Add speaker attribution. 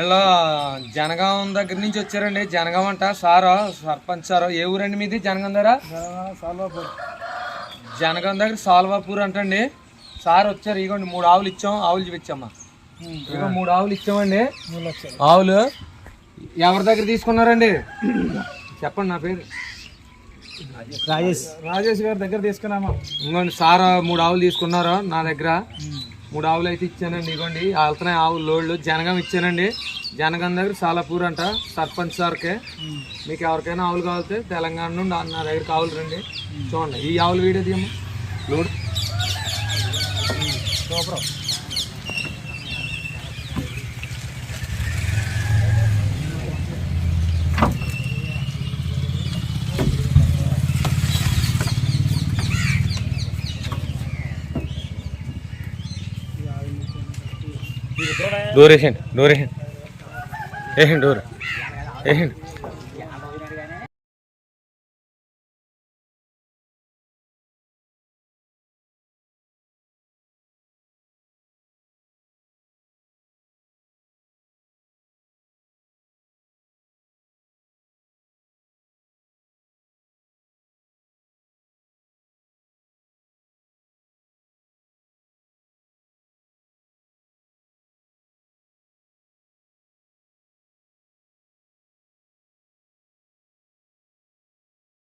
Speaker 1: ఇలా జనగాం దగ్గర నుంచి వచ్చారండి. జనగాం అంట. సారా సర్పంచ్ సారు. ఏ ఊరండి మీది? జనగాం దగ్గర? జనగాం దగ్గర సాల్వాపూర్ అంటండి. సార్ వచ్చారు. ఇగోండి మూడు ఆవులు ఇచ్చాం. ఆవులు చూపించమ్మా. ఇగో మూడు ఆవులు ఇచ్చామండి. ఆవులు ఎవరి దగ్గర తీసుకున్నారండి? చెప్పండి నా పేరు.
Speaker 2: రాజేష్. రాజేష్ గారి దగ్గర తీసుకున్నామా?
Speaker 1: ఇంకోండి సార్ మూడు ఆవులు తీసుకున్నారు నా దగ్గర? మూడు ఆవులు అయితే ఇచ్చానండి ఇగోండి వెళ్తున్నాయి ఆవులు లోళ్ళు. జనగం ఇచ్చానండి. జనగం దగ్గర సాలాపూర్ అంట సర్పంచ్ సార్కే. మీకు ఎవరికైనా ఆవులు కావాలితే తెలంగాణ నుండి నా దగ్గరికి ఆవులు రండి. చూడండి ఈ ఆవులు వీడియో తీయమ్మా. లోడ్. డోర్ వేసేయండి డోర్ వేసేయండి. వేసేయండి డోర్. వేసేయండి